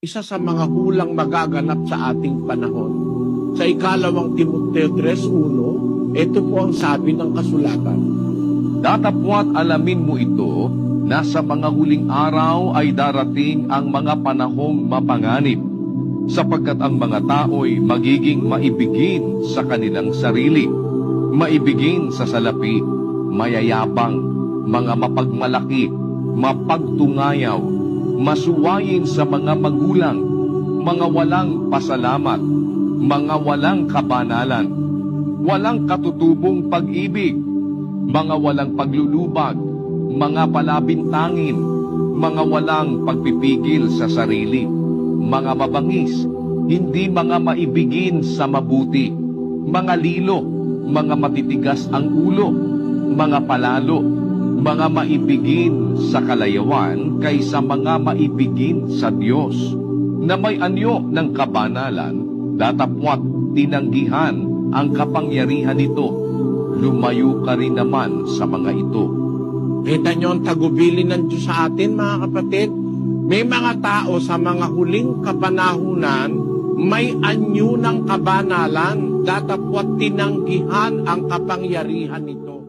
isa sa mga hulang magaganap sa ating panahon. Sa ikalawang Timoteo 3.1, ito po ang sabi ng kasulatan. Datapwat alamin mo ito na sa mga huling araw ay darating ang mga panahong mapanganib sapagkat ang mga tao'y magiging maibigin sa kanilang sarili, maibigin sa salapi, mayayabang, mga mapagmalaki, mapagtungayaw, masuwayin sa mga magulang, mga walang pasalamat, mga walang kabanalan, walang katutubong pag-ibig, mga walang paglulubag, mga palabintangin, mga walang pagpipigil sa sarili, mga mabangis, hindi mga maibigin sa mabuti, mga lilo, mga matitigas ang ulo, mga palalo, mga maibigin sa kalayawan kaysa mga maibigin sa Diyos, na may anyo ng kabanalan, datapwat tinanggihan ang kapangyarihan nito, lumayo ka rin naman sa mga ito. Kita niyo ang tagubilin ng Diyos sa atin, mga kapatid? May mga tao sa mga huling kapanahunan, may anyo ng kabanalan, datapwat tinanggihan ang kapangyarihan nito.